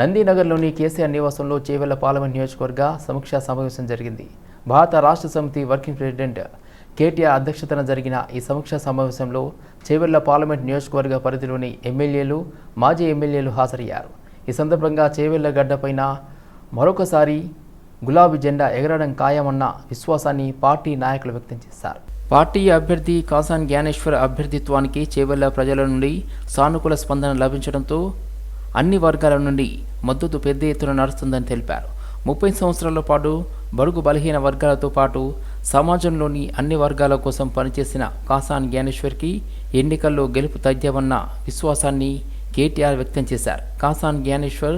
నందీనగర్లోని కేసీఆర్ నివాసంలో చేవెళ్ళ పార్లమెంట్ నియోజకవర్గ సమీక్షా సమావేశం జరిగింది. భారత రాష్ట్ర సమితి వర్కింగ్ ప్రెసిడెంట్ కేటీఆర్ అధ్యక్షతన జరిగిన ఈ సమీక్షా సమావేశంలో చేవెళ్ళ పార్లమెంట్ నియోజకవర్గ పరిధిలోని ఎమ్మెల్యేలు మాజీ ఎమ్మెల్యేలు హాజరయ్యారు. ఈ సందర్భంగా చేవెళ్ళ గడ్డపైన మరొకసారి గులాబీ జెండా ఎగరడం ఖాయమన్న విశ్వాసాన్ని పార్టీ నాయకులు వ్యక్తం చేశారు. పార్టీ అభ్యర్థి కాసాన్ జ్ఞానేశ్వర్ అభ్యర్థిత్వానికి చేవెళ్ళ ప్రజల నుండి సానుకూల స్పందన లభించడంతో అన్ని వర్గాల నుండి మద్దతు పెద్ద ఎత్తున నడుస్తుందని తెలిపారు. ముప్పై సంవత్సరాల పాటు బడుగు బలహీన వర్గాలతో పాటు సమాజంలోని అన్ని వర్గాల కోసం పనిచేసిన కాసాన్ జ్ఞానేశ్వర్కి ఎన్నికల్లో గెలుపు తథ్యమన్న విశ్వాసాన్ని కేటీఆర్ వ్యక్తం చేశారు. కాసాన్ జ్ఞానేశ్వర్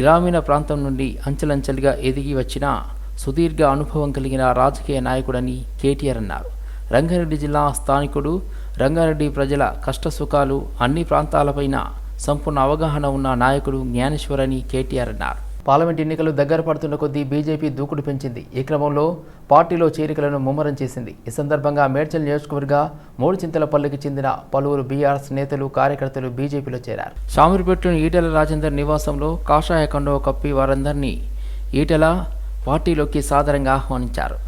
గ్రామీణ ప్రాంతం నుండి అంచెలంచెలుగా ఎదిగి వచ్చిన సుదీర్ఘ అనుభవం కలిగిన రాజకీయ నాయకుడని కేటీఆర్ అన్నారు. రంగారెడ్డి జిల్లా స్థానికుడు రంగారెడ్డి ప్రజల కష్టసుఖాలు అన్ని ప్రాంతాలపైన సంపూర్ణ అవగాహన ఉన్న నాయకుడు జ్ఞానేశ్వర్ అని కేటీఆర్ అన్నారు. పార్లమెంట్ ఎన్నికలు దగ్గర పడుతున్న కొద్దీ బీజేపీ దూకుడు పెంచింది. ఈ క్రమంలో పార్టీలో చేరికలను ముమ్మరం చేసింది. ఈ సందర్భంగా మేడ్చల్ నియోజకవర్గ మూడు చింతలపల్లికి చెందిన పలువురు బీఆర్ఎస్ నేతలు కార్యకర్తలు బీజేపీలో చేరారు. షామీర్పేటలోని ఈటెల రాజేందర్ నివాసంలో కాషాయ కండువ కప్పి వారందరినీ ఈటెల పార్టీలోకి సాదరంగా ఆహ్వానించారు.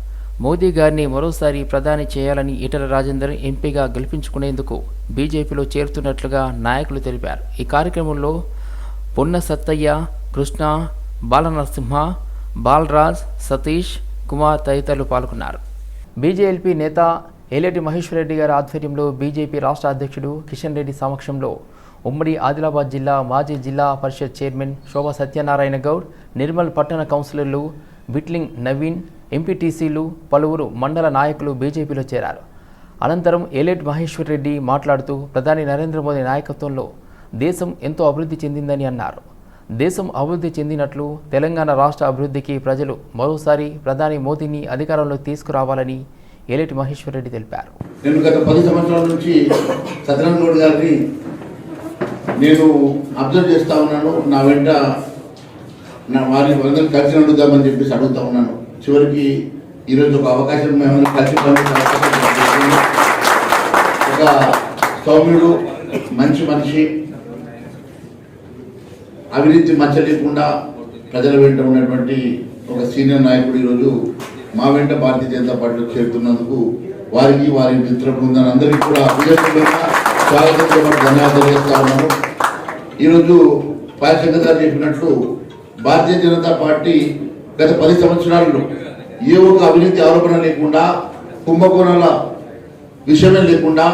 మోదీ గారిని మరోసారి ప్రధాని చేయాలని ఈటల రాజేందర్ ఎంపీగా గెలిపించుకునేందుకు బీజేపీలో చేరుతున్నట్లుగా నాయకులు తెలిపారు. ఈ కార్యక్రమంలో పొన్న సత్తయ్య కృష్ణ బాలనరసింహ బాలరాజ్ సతీష్ కుమార్ తదితరులు పాల్గొన్నారు. బీజేఎల్పీ నేత ఏలేటి మహేశ్వర్ రెడ్డి గారి ఆధ్వర్యంలో బీజేపీ రాష్ట్ర అధ్యక్షుడు కిషన్ రెడ్డి సమక్షంలో ఉమ్మడి ఆదిలాబాద్ జిల్లా మాజీ జిల్లా పరిషత్ చైర్మన్ శోభా సత్యనారాయణ గౌడ్ నిర్మల్ పట్టణ కౌన్సిలర్లు బిట్లింగ్ నవీన్ ఎంపీటీసీలు పలువురు మండల నాయకులు బీజేపీలో చేరారు. అనంతరం ఏలేట్ మహేశ్వర్ రెడ్డి మాట్లాడుతూ ప్రధాని నరేంద్ర మోదీ నాయకత్వంలో దేశం ఎంతో అభివృద్ధి చెందిందని అన్నారు. దేశం అభివృద్ధి చెందినట్లు తెలంగాణ రాష్ట్ర అభివృద్ధికి ప్రజలు మరోసారి ప్రధాని మోదీని అధికారంలో తీసుకురావాలని ఏలేటి మహేశ్వర్ రెడ్డి తెలిపారు. నేను గత పది సంవత్సరాల నుంచి సత్యనారాయణ గౌడ్ గారిని నేను అబ్జర్వ్ చేస్తా ఉన్నాను. నా వెంట నా వారిని కలిసి అడుగుదామని చెప్పేసి అడుగుతా ఉన్నాను. చివరికి ఈరోజు ఒక అవకాశం మేము కలిసి అవకాశం ఒక సౌమ్యుడు మంచి మనిషి అవినీతి మచ్చ లేకుండా ప్రజల వెంట ఉన్నటువంటి ఒక సీనియర్ నాయకుడు ఈరోజు మా వెంట భారతీయ జనతా పార్టీలో చేరుతున్నందుకు వారికి వారి మిత్ర బృందాన్ని అందరికీ కూడా హృదయపూర్వకంగా స్వాగతం చెప్పడం ధన్యవాదాలు చేస్తా ఉన్నాను ఈరోజు పాయశంకర్ గారు చెప్పినట్లు భారతీయ జనతా పార్టీ గత పది సంవత్సరాల్లో ఏ ఒక్క అవినీతి ఆరోపణ లేకుండా కుంభకోణాల విషయమే లేకుండా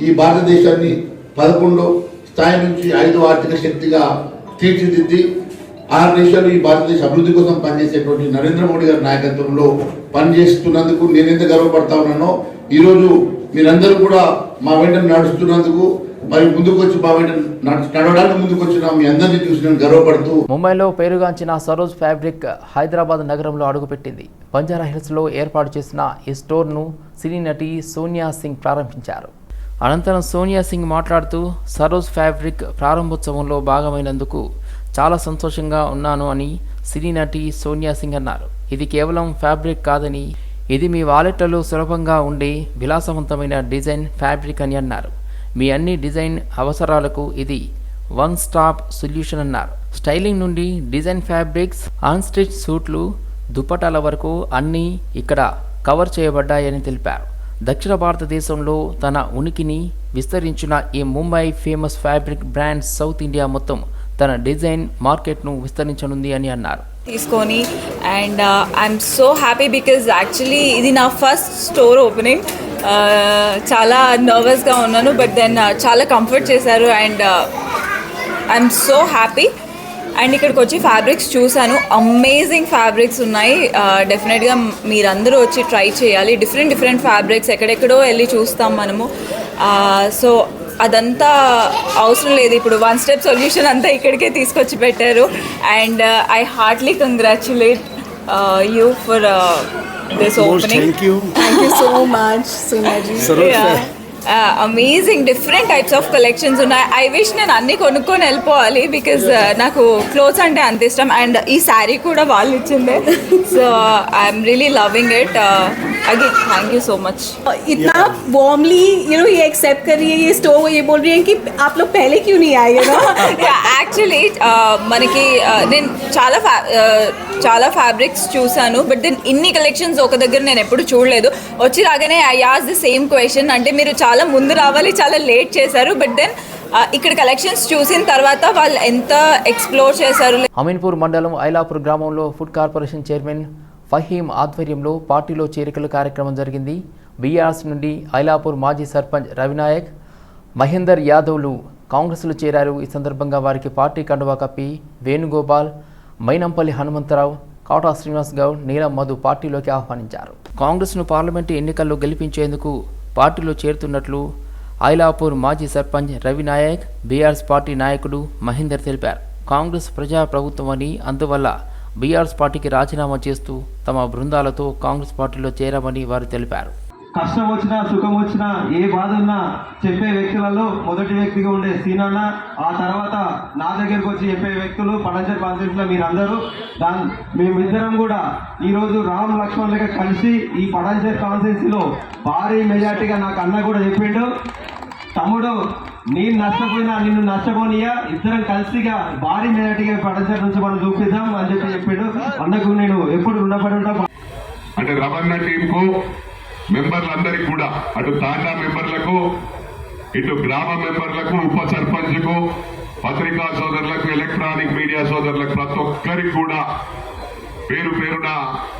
ఈ భారతదేశాన్ని పదకొండు స్థాయి నుంచి ఐదో ఆర్థిక శక్తిగా తీర్చిదిద్ది ఆరు దేశాలు ఈ భారతదేశ అభివృద్ధి కోసం పనిచేసేటువంటి నరేంద్ర మోడీ గారి నాయకత్వంలో పనిచేస్తున్నందుకు నేను ఎంత గర్వపడతా ఉన్నానో ఈరోజు మీరందరూ కూడా మా వెంట నడుస్తున్నందుకు మరి ముందుకు వచ్చి నడవడానికి ముందుకు వచ్చిన మీ అందరినీ చూసి నేను గర్వపడుతూ ముంబైలో పేరుగాంచిన సరోజ్ ఫ్యాబ్రిక్ హైదరాబాద్ నగరంలో అడుగుపెట్టింది. బంజారా హిల్స్లో ఏర్పాటు చేసిన ఈ స్టోర్ను సినీ నటి సోనియా సింగ్ ప్రారంభించారు. అనంతరం సోనియా సింగ్ మాట్లాడుతూ సరోజ్ ఫ్యాబ్రిక్ ప్రారంభోత్సవంలో భాగమైనందుకు చాలా సంతోషంగా ఉన్నాను అని సినీ నటి సోనియా సింగ్ అన్నారు. ఇది కేవలం ఫ్యాబ్రిక్ కాదని ఇది మీ వాలెట్లలో సులభంగా ఉండే విలాసవంతమైన డిజైన్ ఫ్యాబ్రిక్ అని అన్నారు. మీ అన్ని డిజైన్ అవసరాలకు ఇది వన్ స్టాప్ సొల్యూషన్ అన్నారు. స్టైలింగ్ నుండి డిజైన్ ఫ్యాబ్రిక్స్ ఆన్ స్టిచ్ సూట్లు దుప్పటాల వరకు అన్నీ ఇక్కడ కవర్ చేయబడ్డాయని తెలిపారు. దక్షిణ భారతదేశంలో తన ఉనికిని విస్తరించిన ఈ Mumbai famous fabric brand south India మొత్తం తన డిజైన్ మార్కెట్ను విస్తరించనుంది అని అన్నారు. తీసుకొని and I'm so happy because actually ఇది నా ఫస్ట్ స్టోర్ ఓపెనింగ్ చాలా నర్వస్గా ఉన్నాను బట్ దెన్ చాలా కంఫర్ట్ చేశారు and I'm so happy and ఇక్కడికి వచ్చి ఫ్యాబ్రిక్స్ చూశాను. అమేజింగ్ ఫ్యాబ్రిక్స్ ఉన్నాయి. డెఫినెట్గా మీరందరూ వచ్చి ట్రై చేయాలి. డిఫరెంట్ డిఫరెంట్ ఫ్యాబ్రిక్స్ ఎక్కడెక్కడో వెళ్ళి చూస్తాం మనము. సో అదంతా అవసరం లేదు. ఇప్పుడు వన్ స్టెప్ సొల్యూషన్ అంతా ఇక్కడికే తీసుకొచ్చి పెట్టారు. And I heartily congratulate you for this Most opening thank you. Thank you so much, Sunaji. Amazing different types of collections ఉన్నాయి ఐ విష్ నేను అన్ని కొనుక్కొని వెళ్ళిపోవాలి బికాజ్ నాకు క్లోత్స్ అంటే అంత ఇష్టం. అండ్ ఈ శారీ కూడా వాళ్ళు ఇచ్చిందే. So I'm really loving it again thank you so much इतना वार्मली यू नो ये एक्सेप्ट कर रही है ये स्टोर ये बोल रही है कि आप लोग पहले क्यों नहीं आए यू नो యాక్చువల్లీ మనకి uh, నేను చాలా ఫ్యా uh, చాలా ఫ్యాబ్రిక్స్ చూసాను బట్ దెన్ ఇన్ని కలెక్షన్స్ ఒక దగ్గర నేను ఎప్పుడు చూడలేదు వచ్చి రాగానే I as the same question అంటే మీరు చాలా ముందు రావాలి చాలా లేట్ చేశారు బట్ దెన్ ఇక్కడ కలెక్షన్స్ చూసిన తర్వాత వాళ్ళు ఎంత ఎక్స్ప్లోర్ చేశారు అమీన్పూర్ మండలం ఐలాపూర్ గ్రామంలో ఫుడ్ కార్పొరేషన్ చైర్మన్ ఫహీం ఆధ్వర్యంలో పార్టీలో చేరికల కార్యక్రమం జరిగింది. బీఆర్ఎస్ నుండి ఐలాపూర్ మాజీ సర్పంచ్ రవినాయక్ మహేందర్ యాదవ్లు కాంగ్రెస్లో చేరారు. ఈ సందర్భంగా వారికి పార్టీ కండువా కప్పి వేణుగోపాల్ మైనంపల్లి హనుమంతరావు కాటా శ్రీనివాస్ గౌడ్ నీలం మధు పార్టీలోకి ఆహ్వానించారు. కాంగ్రెస్ను పార్లమెంటు ఎన్నికల్లో గెలిపించేందుకు పార్టీలో చేరుతున్నట్లు ఐలాపూర్ మాజీ సర్పంచ్ రవినాయక్ బీఆర్ఎస్ పార్టీ నాయకుడు మహేందర్ తెలిపారు. కాంగ్రెస్ ప్రజా ప్రభుత్వం అని అందువల్ల బీఆర్ఎస్ పార్టీకి రాజీనామా చేస్తూ తమ బృందాలతో కాంగ్రెస్ పార్టీలో చేరామని వారు తెలిపారు. కష్టం వచ్చినా సుఖం వచ్చినా ఏ బాధ ఉన్నా చెప్పే వ్యక్తులలో మొదటి వ్యక్తిగా ఉండే సీనన్న ఆ తర్వాత నా దగ్గరకు వచ్చి చెప్పే వ్యక్తులు పడంచర్ కాన్స్టిట్యూన్సీలో మీరందరూ దాని మేమిద్దరం కూడా ఈరోజు రామ్ లక్ష్మణ్ లెక్క కలిసి ఈ పడంచర్ కాన్స్టిట్యూన్సీలో భారీ మెజార్టీగా నాకు అన్న కూడా చెప్పిండు. తమ్ముడు నేను నష్టపోయినా నిన్ను నష్టపోనియా ఇద్దరం కలిసిగా భారీ మెజార్టీగా పడంచర్ నుంచి మనం చూపిద్దాం అని చెప్పి చెప్పాడు. అన్నకు నేను ఎప్పుడు రుణపడి ఉంటా. అంటే రవణ టీంకు మెంబర్లందరికీ కూడా అటు తాండా మెంబర్లకు ఇటు గ్రామ మెంబర్లకు ఉప సర్పంచ్కు పత్రికా సోదరులకు ఎలక్ట్రానిక్ మీడియా సోదరులకు ప్రతి ఒక్కరికి కూడా పేరు పేరున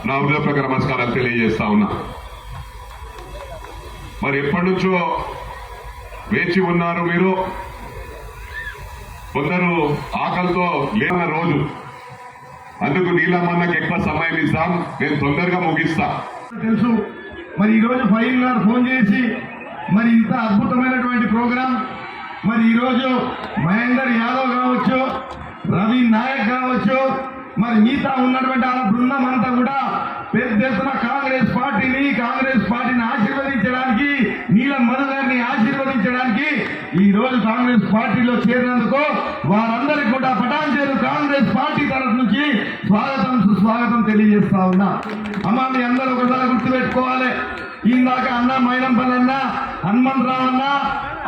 నా హృదయపూర్వక నమస్కారాలు తెలియజేస్తా ఉన్నా. మరి ఎప్పటి నుంచో వేచి ఉన్నారు మీరు. కొందరు ఆకలితో లేన రోజు. అందుకు నీలమన్నకు ఎక్కువ సమయం ఇస్తాం. నేను తొందరగా ముగిస్తా. తెలుసు. మరి ఈరోజు ఫైల్ గారు ఫోన్ చేసి మరి ఇంత అద్భుతమైనటువంటి ప్రోగ్రాం. మరి ఈరోజు మహేందర్ యాదవ్ కావచ్చు రవి నాయక్ కావచ్చు మరి మిగతా ఉన్నటువంటి ఆ బృందం అంతా కూడా పెద్ద ఎత్తున కాంగ్రెస్ పార్టీని కాంగ్రెస్ పార్టీని ఆశీర్వదించడానికి నీలం మధు ఈరోజు కాంగ్రెస్ పార్టీలో చేరినందుకు వారందరికీ కూడా పటాన్చేరు కాంగ్రెస్ పార్టీ తరఫు నుంచి స్వాగతం సుస్వాగతం తెలియజేస్తా ఉన్నా. అమ్మా మీ అందరూ ఒకసారి గుర్తుపెట్టుకోవాలి. ఇందాక అన్న మైనంపల్లి అన్న హనుమంతరావు అన్న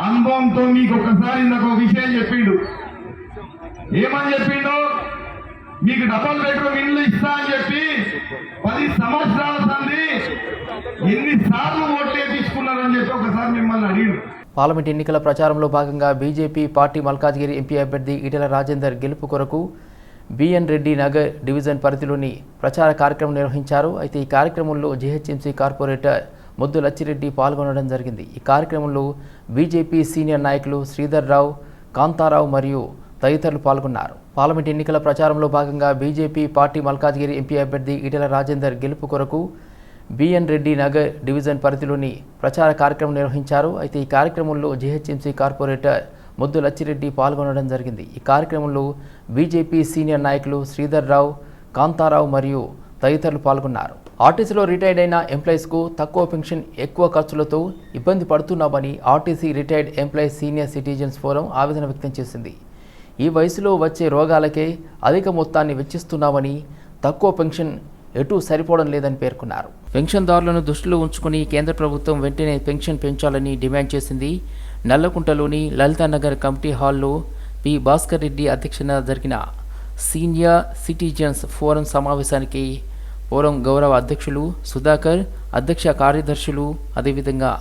అనుభవంతో మీకు ఒకసారి ఇందాక ఒక విషయం చెప్పిండు. ఏమని చెప్పిండు? మీకు డబల్ బెడ్రూమ్ ఇల్లు ఇస్తా అని చెప్పి పది సంవత్సరాల సంది ఎన్నిసార్లు ఓట్లు వేపించుకున్నారని చెప్పి ఒకసారి మిమ్మల్ని అడిగారు పార్లమెంట్ ఎన్నికల ప్రచారంలో భాగంగా బీజేపీ పార్టీ మల్కాజ్గిరి ఎంపీ అభ్యర్థి ఈటెల రాజేందర్ గెలుపు కొరకు బిఎన్ రెడ్డి నగర్ డివిజన్ పరిధిలోని ప్రచార కార్యక్రమం నిర్వహించారు. అయితే ఈ కార్యక్రమంలో జీహెచ్ఎంసీ కార్పొరేటర్ ముద్దు లచ్చిరెడ్డి పాల్గొనడం జరిగింది. ఈ కార్యక్రమంలో బీజేపీ సీనియర్ నాయకులు శ్రీధర్ రావు కాంతారావు మరియు తదితరులు పాల్గొన్నారు. పార్లమెంట్ ఎన్నికల ప్రచారంలో భాగంగా బీజేపీ పార్టీ మల్కాజ్గిరి ఎంపీ అభ్యర్థి ఈటెల రాజేందర్ గెలుపు కొరకు బిఎన్ రెడ్డి నగర్ డివిజన్ పరిధిలోని ప్రచార కార్యక్రమం నిర్వహించారు. అయితే ఈ కార్యక్రమంలో జీహెచ్ఎంసీ కార్పొరేటర్ ముద్దు లచ్చిరెడ్డి పాల్గొనడం జరిగింది. ఈ కార్యక్రమంలో బీజేపీ సీనియర్ నాయకులు శ్రీధర్ రావు కాంతారావు మరియు తదితరులు పాల్గొన్నారు. ఆర్టీసీలో రిటైర్డ్ అయిన ఎంప్లాయీస్కు తక్కువ పెన్షన్ ఎక్కువ ఖర్చులతో ఇబ్బంది పడుతున్నామని RTC retired employees senior citizens forum ఆవేదన వ్యక్తం చేసింది. ఈ వయసులో వచ్చే రోగాలకే అధిక మొత్తాన్ని వెచ్చిస్తున్నామని తక్కువ పెన్షన్ ఎటు సరిపోవడం లేదని పేర్కొన్నారు. పెన్షన్దారులను దృష్టిలో ఉంచుకుని కేంద్ర ప్రభుత్వం వెంటనే పెన్షన్ పెంచాలని డిమాండ్ చేసింది. నల్లకుంటలోని లలితానగర్ కమిటీ హాల్లో పి. భాస్కర్ రెడ్డి అధ్యక్షతన జరిగిన సీనియర్ సిటిజన్స్ ఫోరం సమావేశానికి ఫోరం గౌరవ అధ్యక్షులు సుధాకర్ అధ్యక్ష కార్యదర్శులు అదేవిధంగా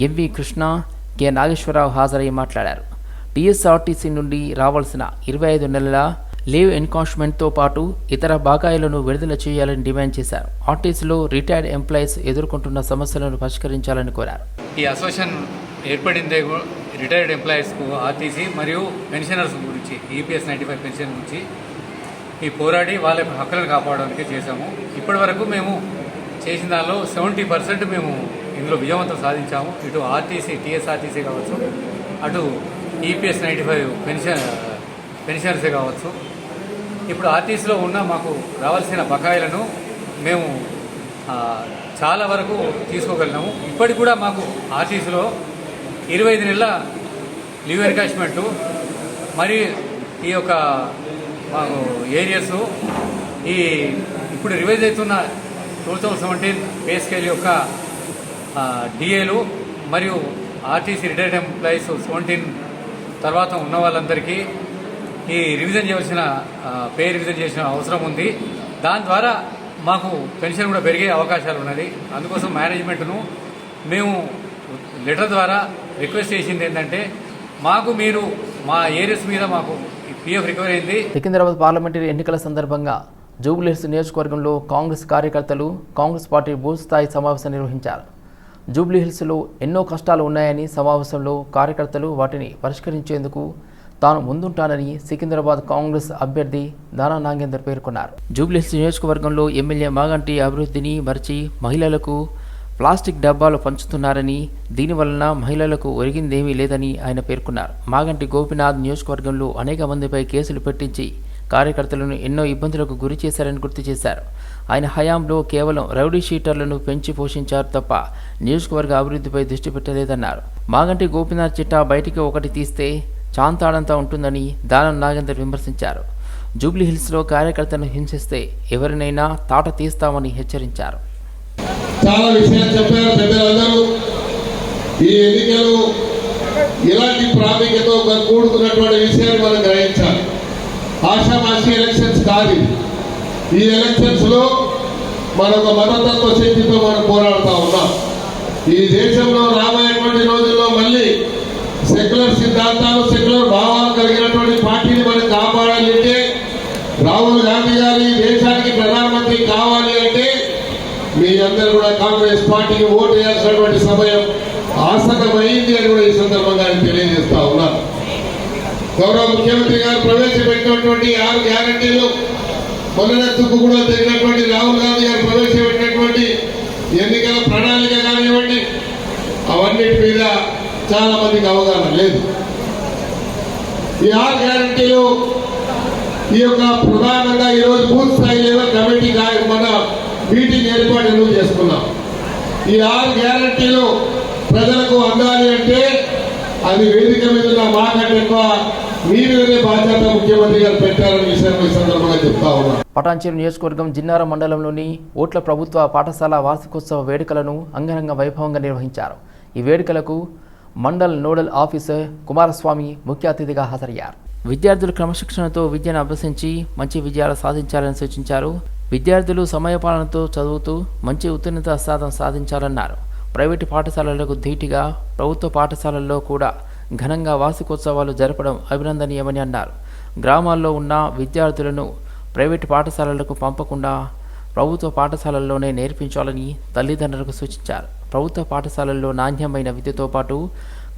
ఎంవి కృష్ణ కె. నాగేశ్వరరావు హాజరై మాట్లాడారు. టీఎస్ఆర్టీసీ నుండి రావాల్సిన ఇరవై ఐదు నెలల లీవ్ ఎన్కాష్మెంట్తో పాటు ఇతర బకాయిలను విడుదల చేయాలని డిమాండ్ చేశారు. ఆర్టీసీలో రిటైర్డ్ ఎంప్లాయీస్ ఎదుర్కొంటున్న సమస్యలను పరిష్కరించాలని కోరారు. ఈ అసోసియేషన్ ఏర్పడిందే రిటైర్డ్ ఎంప్లాయీస్కు ఆర్టీసీ మరియు పెన్షనర్స్ గురించి ఈపీఎస్ నైంటీ ఫైవ్ పెన్షన్ గురించి ఈ పోరాడి వాళ్ళ హక్కులను కాపాడడానికి చేశాము. ఇప్పటి వరకు మేము చేసిన దానిలో సెవెంటీ పర్సెంట్ మేము ఇందులో విజయవంతం సాధించాము. ఇటు ఆర్టీసీ టీఎస్ఆర్టీసీ కావచ్చు అటు ఈపీఎస్ నైంటీ ఫైవ్ పెన్షన్ పెన్షనర్సే కావచ్చు. ఇప్పుడు ఆర్టీసీలో ఉన్న మాకు రావాల్సిన బకాయిలను మేము చాలా వరకు తీసుకోగలిగినాము. ఇప్పటికి కూడా మాకు ఆర్టీసీలో ఇరవై ఐదు నెలల లీవ్ ఎన్కాష్మెంటు మరి ఈ యొక్క మాకు ఏరియర్స్ ఈ ఇప్పుడు రివైజ్ అవుతున్న two thousand seventeen pay scale యొక్క డిఏలు మరియు ఆర్టీసీ రిటైర్డ్ ఎంప్లాయీస్ సెవెంటీన్ తర్వాత ఉన్న వాళ్ళందరికీ ఈ రివిజన్ చేయవలసిన పే రివిజన్ చేసిన అవసరం ఉంది. దాని ద్వారా మాకు పెన్షన్ కూడా పెరిగే అవకాశాలు ఉన్నది. అందుకోసం మేనేజ్మెంట్ను మేము లెటర్ ద్వారా రిక్వెస్ట్ చేసింది ఏంటంటే మాకు మీరు మా ఏరియాస్ మీద మాకు పిఎఫ్ రికవరీ అయింది. సికింద్రాబాద్ పార్లమెంటరీ ఎన్నికల సందర్భంగా జూబ్లీహిల్స్ నియోజకవర్గంలో కాంగ్రెస్ కార్యకర్తలు కాంగ్రెస్ పార్టీ బూత్ స్థాయి సమావేశం నిర్వహించారు. జూబ్లీహిల్స్లో ఎన్నో కష్టాలు ఉన్నాయని సమావేశంలో కార్యకర్తలు వాటిని పరిష్కరించేందుకు తాను ముందుంటానని సికింద్రాబాద్ కాంగ్రెస్ అభ్యర్థి దానా నాగేందర్ పేర్కొన్నారు. జూబ్లీహిల్స్ నియోజకవర్గంలో ఎమ్మెల్యే మాగంటి అభివృద్ధిని మరిచి మహిళలకు ప్లాస్టిక్ డబ్బాలు పంచుతున్నారని దీనివలన మహిళలకు ఒరిగిందేమీ లేదని ఆయన పేర్కొన్నారు. మాగంటి గోపినాథ్ నియోజకవర్గంలో అనేక మందిపై కేసులు పెట్టించి కార్యకర్తలను ఎన్నో ఇబ్బందులకు గురి చేశారని గుర్తు చేశారు. ఆయన హయాంలో కేవలం రౌడీ షీటర్లను పెంచి పోషించారు తప్ప నియోజకవర్గ అభివృద్ధిపై దృష్టి పెట్టలేదన్నారు. మాగంటి గోపినాథ్ చిట్టా బయటికి ఒకటి తీస్తే చాంతాడంతా ఉంటుందని దానం నాగేందర్ విమర్శించారు. జూబ్లీహిల్స్లో కార్యకర్తలను హింసిస్తే ఎవరినైనా తాట తీస్తామని హెచ్చరించారు. చాలా విషయాలు చెప్పారు పెద్దలందరూ. ఈ ఎన్నికలు ఇలాంటి ప్రాముఖ్యత కూడుకున్నటువంటి విషయాన్ని మనం గ్రహించాలి. ఆషామాషి ఎలక్షన్స్ కాదు ఈ ఎలక్షన్స్లో మన ఒక మతతత్వ శక్తితో మనం పోరాడుతా ఉన్నాం. ఈ దేశంలో రాబోయేటువంటి రోజుల్లో మళ్ళీ సెక్యులర్ సిద్ధాంతాలు సెక్యులర్ భావాలు కలిగినటువంటి పార్టీని మనం కాపాడాలి అంటే రాహుల్ గాంధీ గారి దేశానికి ప్రధానమంత్రి కావాలి అంటే మీ అందరూ కూడా కాంగ్రెస్ పార్టీకి ఓటు వేయాల్సినటువంటి సమయం ఆసన్నమైంది అని కూడా ఈ సందర్భంగా తెలియజేస్తా ఉన్నారు గౌరవ ముఖ్యమంత్రి గారు ప్రవేశపెట్టినటువంటి ఆరు గ్యారంటీలు మొన్నెత్తుకు కూడా జరిగినటువంటి రాహుల్ గాంధీ గారు ప్రవేశపెట్టినటువంటి ఎన్నికల ప్రణాళిక కానివ్వండి అవన్నిటి మీద చాలా మందికి అవగాహన లేదు. ఈ ఆరు గ్యారంటీలు ఈ యొక్క ప్రధానంగా ఈరోజు బూత్ స్థాయి లెవెల్ కమిటీ గా- మన మీటింగ్ ఏర్పాటు ఎందుకు చేసుకున్నాం? ఈ ఆరు గ్యారంటీలు ప్రజలకు అందాలి అంటే అది వేదిక మీద ఉన్న మాకంటే ఎక్కువ మీ మీదనే బాధ్యత ముఖ్యమంత్రి గారు పెట్టారని సందర్భంగా చెప్తా పటాన్చేరు నియోజకవర్గం జిన్నారం మండలంలోని ఓట్ల ప్రభుత్వ పాఠశాల వార్షికోత్సవ వేడుకలను అంగరంగ వైభవంగా నిర్వహించారు. ఈ వేడుకలకు మండల్ నోడల్ ఆఫీసర్ కుమారస్వామి ముఖ్య అతిథిగా హాజరయ్యారు. విద్యార్థులు క్రమశిక్షణతో విద్యను అభ్యసించి మంచి విజయాలు సాధించాలని సూచించారు. విద్యార్థులు సమయపాలనతో చదువుతూ మంచి ఉత్తీర్ణత శాతం సాధించాలన్నారు. ప్రైవేటు పాఠశాలలకు ధీటుగా ప్రభుత్వ పాఠశాలల్లో కూడా ఘనంగా వార్షికోత్సవాలు జరపడం అభినందనీయమని అన్నారు. గ్రామాల్లో ఉన్న విద్యార్థులను ప్రైవేటు పాఠశాలలకు పంపకుండా ప్రభుత్వ పాఠశాలల్లోనే నేర్పించాలని తల్లిదండ్రులకు సూచించారు. ప్రభుత్వ పాఠశాలల్లో నాణ్యమైన విద్యతో పాటు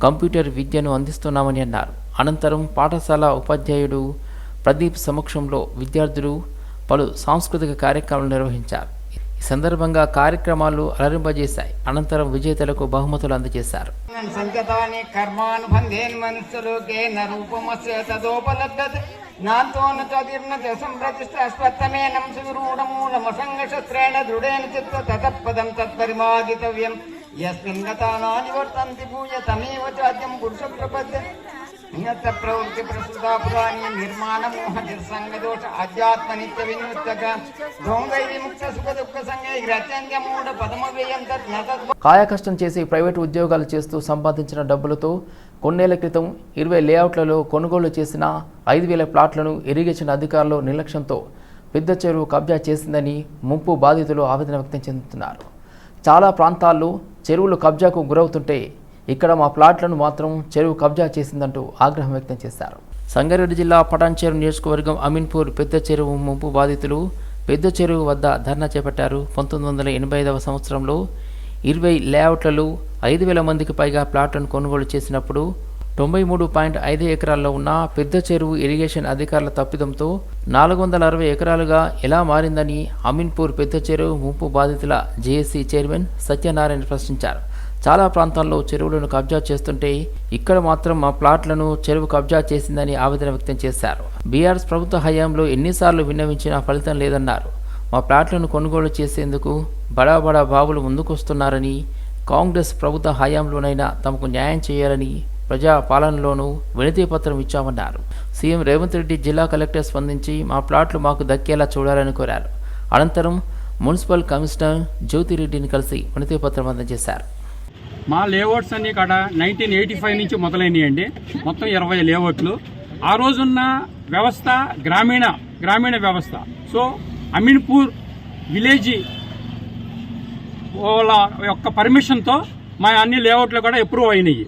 కంప్యూటర్ విద్యను అందిస్తున్నామని అన్నారు. అనంతరం పాఠశాల ఉపాధ్యాయుడు ప్రదీప్ సమక్షంలో విద్యార్థులు పలు సాంస్కృతిక కార్యక్రమాలు నిర్వహించారు. ఈ సందర్భంగా కార్యక్రమాలు అలరింపజేశాయి. అనంతరం విజేతలకు బహుమతులు అందజేశారు. సంగతాని కర్మానుబంధేన్ మనుష్యలోకే రూపమస్య తదోపలబ్ధత్ నాతో న చదిర్న చ దృఢేన చిత్త తతపదం తత్పరిమాగితవ్యం యస్మిన్ గతానా నివర్తంతి భూయ తమేవ చాద్యం పురుష ప్రపద్య నియత ప్రవృత్తి ప్రస్తుత నిర్మాణ మోహ నిర్సంగదోష ఆధ్యాత్మ నిత్య వినూత్యక దొంగై విముక్త సుఖ దుఃఖ సంగై గ్రత్యంజ మూఢ పదమ వ్యయం తత్ కాయకష్టం చేసి ప్రైవేటు ఉద్యోగాలు చేస్తూ సంపాదించిన డబ్బులతో కొన్నేళ్ళ క్రితం ఇరవై లేఅవుట్లలో కొనుగోలు చేసిన ఐదు వేల ప్లాట్లను ఇరిగేషన్ అధికారులు నిర్లక్ష్యంతో పెద్ద చెరువు కబ్జా చేసిందని ముంపు బాధితులు ఆవేదన వ్యక్తం చెందుతున్నారు. చాలా ప్రాంతాల్లో చెరువులు కబ్జాకు గురవుతుంటే ఇక్కడ మా ప్లాట్లను మాత్రం చెరువు కబ్జా చేసిందంటూ ఆగ్రహం వ్యక్తం చేశారు. సంగారెడ్డి జిల్లా పటాన్చేరు నియోజకవర్గం అమీన్పూర్ పెద్ద చెరువు ముంపు బాధితులు పెద్ద చెరువు వద్ద ధర్నా చేపట్టారు. పంతొమ్మిది వందల ఎనభై ఐదవ సంవత్సరంలో ఇరవై లేఅవుట్లలో ఐదు వేల మందికి పైగా ప్లాట్లను కొనుగోలు చేసినప్పుడు తొంభై మూడు పాయింట్ ఐదు ఎకరాల్లో ఉన్న పెద్ద చెరువు ఇరిగేషన్ అధికారుల తప్పిదంతో నాలుగు వందల అరవై ఎకరాలుగా ఎలా మారిందని అమీన్పూర్ పెద్ద చెరువు ముంపు బాధితుల జేఏసీ చైర్మన్ సత్యనారాయణ ప్రశ్నించారు. చాలా ప్రాంతాల్లో చెరువులను కబ్జా చేస్తుంటే ఇక్కడ మాత్రం మా ప్లాట్లను చెరువు కబ్జా చేసిందని ఆవేదన వ్యక్తం చేశారు. బీఆర్ఎస్ ప్రభుత్వ హయాంలో ఎన్నిసార్లు విన్నవించినా ఫలితం లేదన్నారు. మా ప్లాట్లను కొనుగోలు చేసేందుకు బడా బడా బాబులు ముందుకొస్తున్నారని కాంగ్రెస్ ప్రభుత్వ హయాంలోనైనా తమకు న్యాయం చేయాలని ప్రజా పాలనలోనూ వినతి పత్రం ఇచ్చామన్నారు. సీఎం రేవంత్ రెడ్డి జిల్లా కలెక్టర్ స్పందించి మా ప్లాట్లు మాకు దక్కేలా చూడాలని కోరారు. అనంతరం మున్సిపల్ కమిషనర్ జ్యోతిరెడ్డిని కలిసి వినతి పత్రం అందజేశారు. మా లేఅవుట్స్ అన్ని కాడ నైన్టీన్ ఎయిటీ ఫైవ్ నుంచి మొదలైనయండి. మొత్తం ఇరవై లేఅవుట్లు. ఆ రోజున్న వ్యవస్థ గ్రామీణ గ్రామీణ వ్యవస్థ. సో అమీన్పూర్ విలేజ్ వాళ్ళ యొక్క పర్మిషన్తో మా అన్ని లేఅవుట్లు కూడా అప్రూవ్ అయినాయి.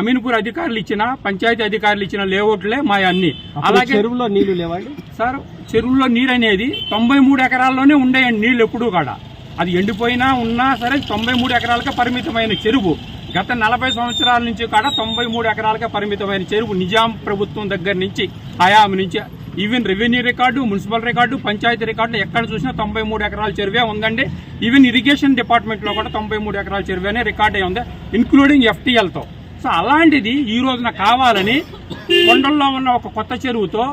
అమీన్పూర్ అధికారులు ఇచ్చిన పంచాయతీ అధికారులు ఇచ్చిన లేఅవుట్లే మా అన్ని. అలాగే చెరువులో నీళ్ళు లేవండి సార్ చెరువుల్లో నీరు అనేది తొంభై మూడు ఎకరాల్లోనే ఉండేయండి నీళ్ళు ఎప్పుడూ కాడ. అది ఎండిపోయినా ఉన్నా సరే తొంభై మూడు ఎకరాలకే పరిమితమైన చెరువు. గత నలభై సంవత్సరాల నుంచి కాడ తొంభై మూడు ఎకరాలకే పరిమితమైన చెరువు నిజాం ప్రభుత్వం దగ్గర నుంచి హయాం నుంచి. Even revenue record municipal record panchayat record ఎక్కడ చూసినా తొంభై మూడు ఎకరాల చెరువే ఉందండి. ఈవెన్ ఇరిగేషన్ డిపార్ట్మెంట్లో కూడా తొంభై మూడు ఎకరాల చెరువేనే రికార్డ్ అయి ఉంది ఇన్క్లూడింగ్ ఎఫ్టీఎల్తో సో అలాంటిది ఈ రోజున కావాలని కొండల్లో ఉన్న ఒక కొత్త చెరువుతో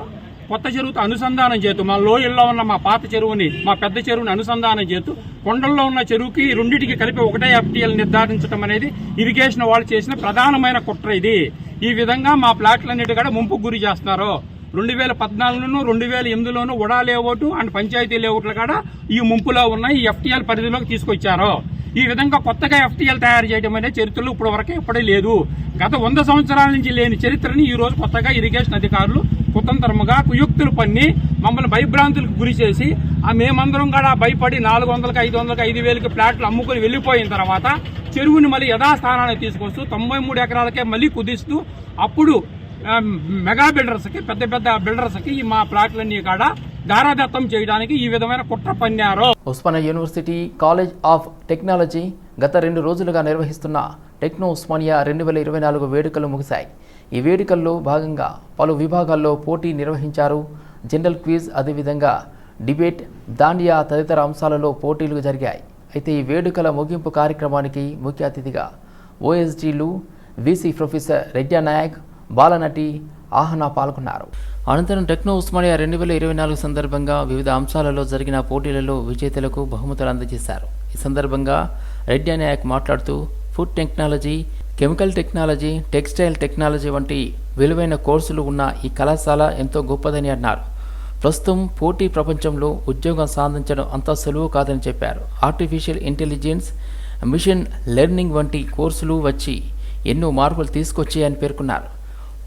కొత్త చెరువుతో అనుసంధానం చేస్తూ మా లోయల్లో ఉన్న మా పాత చెరువుని మా పెద్ద చెరువుని అనుసంధానం చేస్తూ కొండల్లో ఉన్న చెరువుకి రెండింటికి కలిపి ఒకటే ఎఫ్టీఎల్ నిర్ధారించడం అనేది ఇరిగేషన్ వాళ్ళు చేసిన ప్రధానమైన కుట్ర ఇది. ఈ విధంగా మా ప్లాట్లన్నిటి కూడా ముంపుకు గురి చేస్తున్నారు. రెండు వేల పద్నాలుగులోను రెండు వేల ఎనిమిదిలోను ఉడా లేఅవుట్ అండ్ పంచాయతీ లేఅవుట్లు కూడా ఈ ముంపులో ఉన్న ఈ ఎఫ్టీఎల్ పరిధిలోకి తీసుకొచ్చారు. ఈ విధంగా కొత్తగా ఎఫ్టీఎల్ తయారు చేయడం అనేది చరిత్రలో ఇప్పటి వరకు ఎప్పుడే లేదు. గత వంద సంవత్సరాల నుంచి లేని చరిత్రని ఈ రోజు కొత్తగా ఇరిగేషన్ అధికారులు కుతంత్రముగా కుయుక్తులు పన్ని మమ్మల్ని భయభ్రాంతులకు గురి చేసి ఆ మేమందరం కూడా భయపడి నాలుగు వందలకి ఐదు వందలకి ఐదు వేలకి ప్లాట్లు అమ్ముకుని వెళ్ళిపోయిన తర్వాత చెరువుని మళ్ళీ యథాస్థానానికి తీసుకొస్తూ తొంభై మూడు ఎకరాలకే మళ్ళీ కుదిస్తూ అప్పుడు మెగా బిల్డర్స్కి పెద్ద పెద్ద బిల్డర్స్కి ఈ మా ప్లాట్లన్నీ కాడ దారాదత్తం చేయడానికి ఈ విధమైన కుట్ర పన్నారు. Osmania university college of technology గత రెండు రోజులుగా నిర్వహిస్తున్న టెక్నో ఉస్మానియా రెండు వేల ఇరవై నాలుగు వేడుకలు ముగిశాయి. ఈ వేడుకల్లో భాగంగా పలు విభాగాల్లో పోటీ నిర్వహించారు. జనరల్ క్విజ్ అదేవిధంగా డిబేట్ దాండియా తదితర అంశాలలో పోటీలు జరిగాయి. అయితే ఈ వేడుకల ముగింపు కార్యక్రమానికి ముఖ్య అతిథిగా ఓఎస్డీలు వీసీ ప్రొఫెసర్ రెడ్డా నాయక్ బాలనటి ఆహనా పాల్గొన్నారు. అనంతరం టెక్నో ఉస్మానియా రెండు వేల ఇరవై నాలుగు సందర్భంగా వివిధ అంశాలలో జరిగిన పోటీలలో విజేతలకు బహుమతులు అందజేశారు. ఈ సందర్భంగా రెడ్డి నాయక్ మాట్లాడుతూ food technology chemical technology textile technology వంటి విలువైన కోర్సులు ఉన్న ఈ కళాశాల ఎంతో గొప్పదని అన్నారు. ప్రస్తుతం పోటీ ప్రపంచంలో ఉద్యోగం సాధించడం అంత సులువు కాదని చెప్పారు. ఆర్టిఫిషియల్ ఇంటెలిజెన్స్ మిషన్ లెర్నింగ్ వంటి కోర్సులు వచ్చి ఎన్నో మార్పులు తీసుకొచ్చాయని పేర్కొన్నారు.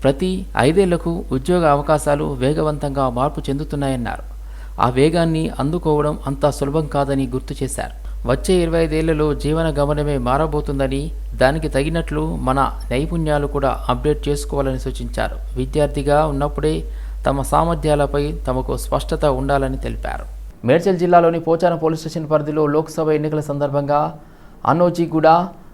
ప్రతి ఐదేళ్ళకు ఉద్యోగ అవకాశాలు వేగవంతంగా మార్పు చెందుతున్నాయన్నారు. ఆ వేగాన్ని అందుకోవడం అంత సులభం కాదని గుర్తు చేశారు. వచ్చే ఇరవై ఐదేళ్ళలో జీవన గమనమే మారబోతుందని దానికి తగినట్లు మన నైపుణ్యాలు కూడా అప్డేట్ చేసుకోవాలని సూచించారు. విద్యార్థిగా ఉన్నప్పుడే తమ సామర్థ్యాలపై తమకు స్పష్టత ఉండాలని తెలిపారు. మేడ్చల్ జిల్లాలోని పోచారం పోలీస్ స్టేషన్ పరిధిలో లోక్సభ ఎన్నికల సందర్భంగా అన్నోజీగూడ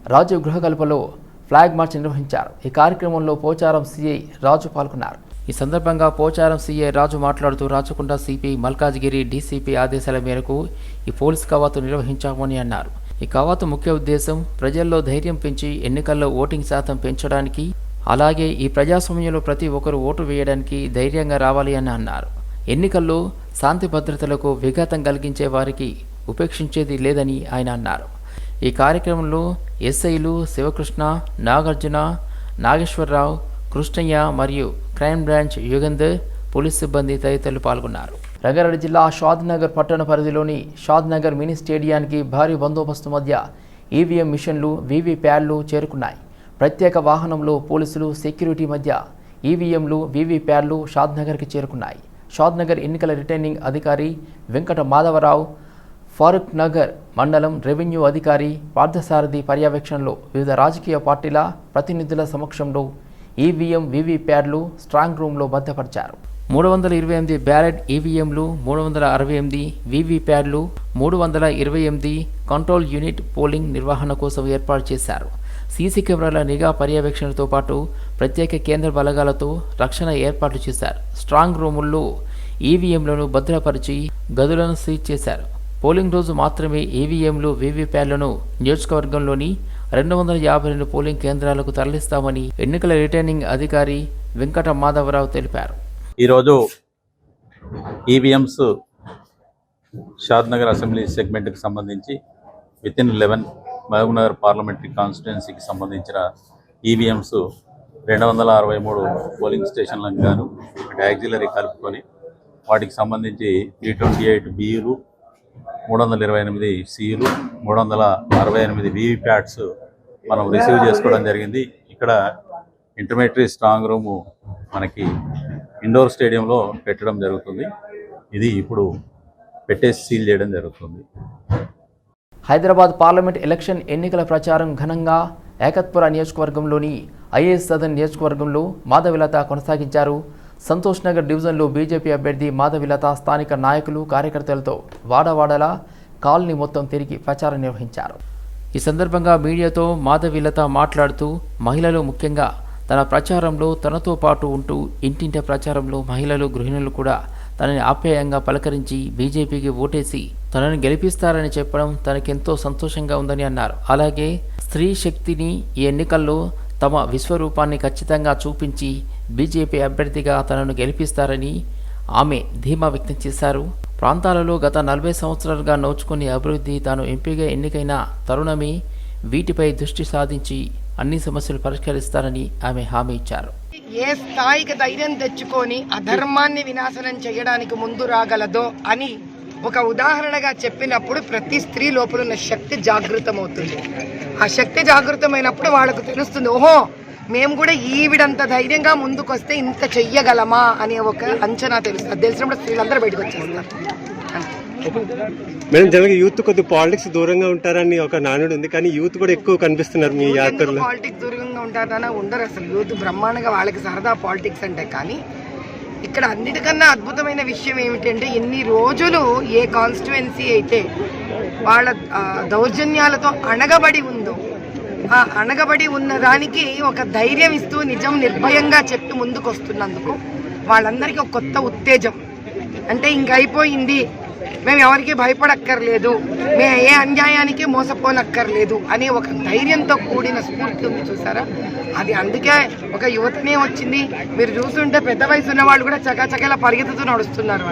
రాజు గృహకల్పలో ఫ్లాగ్ మార్చ్ నిర్వహించారు. ఈ కార్యక్రమంలో పోచారం సీఐ రాజు పాల్గొన్నారు. ఈ సందర్భంగా పోచారం సీఐ రాజు మాట్లాడుతూ రాచకొండ సిపి మల్కాజ్గిరి డీసీపీ ఆదేశాల మేరకు ఈ పోలీస్ కవాతు నిర్వహించామని అన్నారు. ఈ కవాతు ముఖ్య ఉద్దేశం ప్రజల్లో ధైర్యం పెంచి ఎన్నికల్లో ఓటింగ్ శాతం పెంచడానికి అలాగే ఈ ప్రజాస్వామ్యంలో ప్రతి ఒక్కరూ ఓటు వేయడానికి ధైర్యంగా రావాలి అని అన్నారు. ఎన్నికల్లో శాంతి భద్రతలకు విఘాతం కలిగించే వారికి ఉపేక్షించేది లేదని ఆయన అన్నారు. ఈ కార్యక్రమంలో ఎస్ఐలు శివకృష్ణ నాగార్జున నాగేశ్వరరావు కృష్ణయ్య మరియు క్రైమ్ బ్రాంచ్ యుగంధర్ పోలీస్ సిబ్బంది తదితరులు పాల్గొన్నారు. రంగారెడ్డి జిల్లా షాద్ నగర్ పట్టణ పరిధిలోని షాద్ నగర్ మినీ స్టేడియానికి భారీ బందోబస్తు మధ్య ఈవీఎం మిషన్లు వీవీ ప్యాడ్లు చేరుకున్నాయి. ప్రత్యేక వాహనంలో పోలీసులు సెక్యూరిటీ మధ్య ఈవీఎంలు వీవీ ప్యాడ్లు షాద్ నగర్కి చేరుకున్నాయి. షాద్ నగర్ ఎన్నికల రిటర్నింగ్ అధికారి వెంకట మాధవరావు ఫారూక్ నగర్ మండలం రెవెన్యూ అధికారి పార్థసారథి పర్యవేక్షణలో వివిధ రాజకీయ పార్టీల ప్రతినిధుల సమక్షంలో ఈవీఎం వీవీప్యాడ్లు స్ట్రాంగ్ రూమ్లో భద్రపరిచారు. మూడు వందల ఇరవై ఎనిమిది బ్యాలెట్ ఈవీఎంలు మూడు వందల అరవై ఎనిమిది వీవీప్యాడ్లు మూడు వందల ఇరవై ఎనిమిది కంట్రోల్ యూనిట్ పోలింగ్ నిర్వహణ కోసం ఏర్పాటు చేశారు. సీసీ కెమెరాల నిఘా పర్యవేక్షణతో పాటు ప్రత్యేక కేంద్ర బలగాలతో రక్షణ ఏర్పాట్లు చేశారు. స్ట్రాంగ్ రూముల్లో ఈవీఎంలను భద్రపరిచి గదులను సీజ్ చేశారు. పోలింగ్ రోజు మాత్రమే ఈవీఎంలు వీవీప్యాడ్లను నియోజకవర్గంలోని రెండు వందల యాభై రెండు పోలింగ్ కేంద్రాలకు తరలిస్తామని ఎన్నికల రిటర్నింగ్ అధికారి వెంకట మాధవరావు తెలిపారు. ఈరోజు ఈవీఎంస్ షాద్నగర్ అసెంబ్లీ సెగ్మెంట్కి సంబంధించి with in eleven Mahabubnagar parliamentary కాన్స్టిట్యున్సీకి సంబంధించిన ఈవీఎంస్ రెండు వందల అరవై మూడు పోలింగ్ స్టేషన్లకు గాను యాక్సిలరీ కలుపుకొని వాటికి సంబంధించి టీ ట్వంటీ ఎయిట్ బియులు మూడు వందల ఇరవై ఎనిమిది సీలు మూడు వందల అరవై ఎనిమిది వీవీప్యాట్స్ మనం రిసీవ్ చేసుకోవడం జరిగింది. ఇక్కడ ఇంటర్మీడియట్ స్ట్రాంగ్ రూము మనకి ఇండోర్ స్టేడియంలో పెట్టడం జరుగుతుంది. ఇది ఇప్పుడు పెట్టేసి సీల్ చేయడం జరుగుతుంది. హైదరాబాద్ పార్లమెంట్ ఎలక్షన్ ఎన్నికల ప్రచారం ఘనంగా ఏకత్పుర నియోజకవర్గంలోని ఐఏఎస్ సదన్ నియోజకవర్గంలో మాధవిలత కొనసాగించారు. సంతోష్ నగర్ డివిజన్లో బీజేపీ అభ్యర్థి మాధవిలత స్థానిక నాయకులు కార్యకర్తలతో వాడవాడలా కాలనీ మొత్తం తిరిగి ప్రచారం నిర్వహించారు. ఈ సందర్భంగా మీడియాతో మాధవిలత మాట్లాడుతూ మహిళలు ముఖ్యంగా తన ప్రచారంలో తనతో పాటు ఉంటూ ఇంటింటి ప్రచారంలో మహిళలు గృహిణులు కూడా తనని ఆప్యాయంగా పలకరించి బీజేపీకి ఓటేసి తనని గెలిపిస్తారని చెప్పడం తనకెంతో సంతోషంగా ఉందని అన్నారు. అలాగే స్త్రీ శక్తిని ఈ ఎన్నికల్లో తమ విశ్వరూపాన్ని ఖచ్చితంగా చూపించి బీజేపీ అభ్యర్థిగా తనను గెలిపిస్తారని ఆమె ధీమా వ్యక్తం చేశారు. ప్రాంతాలలో గత నలభై సంవత్సరాలుగా నోచుకుని అభివృద్ధి తాను ఎంపీగా ఎన్నికైన తరుణమే వీటిపై దృష్టి సాధించి అన్ని సమస్యలు పరిష్కరిస్తారని ఆమె హామీ ఇచ్చారు. ఏ స్థాయికి ధైర్యం తెచ్చుకొని అధర్మాన్ని వినాశనం చేయడానికి ముందు రాగలదో అని ఒక ఉదాహరణగా చెప్పినప్పుడు ప్రతి స్త్రీ లోపల ఉన్న శక్తి జాగృతమవుతుంది. ఆ శక్తి జాగృతమైనప్పుడు వాళ్ళకు తెలుస్తుంది ఓహో మేము కూడా ఈవిడంత ధైర్యంగా ముందుకొస్తే ఇంత చెయ్యగలమా అనే ఒక అంచనా తెలుస్తుంది అది తెలిసినప్పుడు స్త్రీలందరూ బయటకు వచ్చేస్తారు. మేడం జనరల్గా యూత్ కొద్ది పాలిటిక్స్ దూరంగా ఉంటారని ఒక నానుడు ఉంది కానీ యూత్ కూడా ఎక్కువ కనిపిస్తున్నారు మీ యాత్రలో. పాలిటిక్స్ దూరంగా ఉంటారన్నా ఉండరు అసలు. యూత్ బ్రహ్మాండంగా వాళ్ళకి సరదా పాలిటిక్స్ అంటే కానీ ఇక్కడ అన్నిటికన్నా అద్భుతమైన విషయం ఏమిటంటే ఇన్ని రోజులు ఏ కాన్స్టిట్యుయెన్సీ అయితే వాళ్ళ దౌర్జన్యాలతో అణగబడి ఉందో ఆ అణగబడి ఉన్న దానికి ఒక ధైర్యం ఇస్తూ నిజం నిర్భయంగా చెప్పి ముందుకు వస్తున్నందుకు వాళ్ళందరికీ ఒక కొత్త ఉత్తేజం. అంటే ఇంక అయిపోయింది. మేము ఎవరికి భయపడక్కర్లేదు. మేము ఏ అన్యాయానికి మోసపోనక్కర్లేదు అనే ఒక ధైర్యంతో కూడిన స్ఫూర్తి ఉంది చూసారా? అది అందుకే ఒక యువతనే వచ్చింది. మీరు చూస్తుంటే పెద్ద వయసు ఉన్న వాళ్ళు కూడా చకాచకలా పరిగెత్తుతూ నడుస్తున్నారు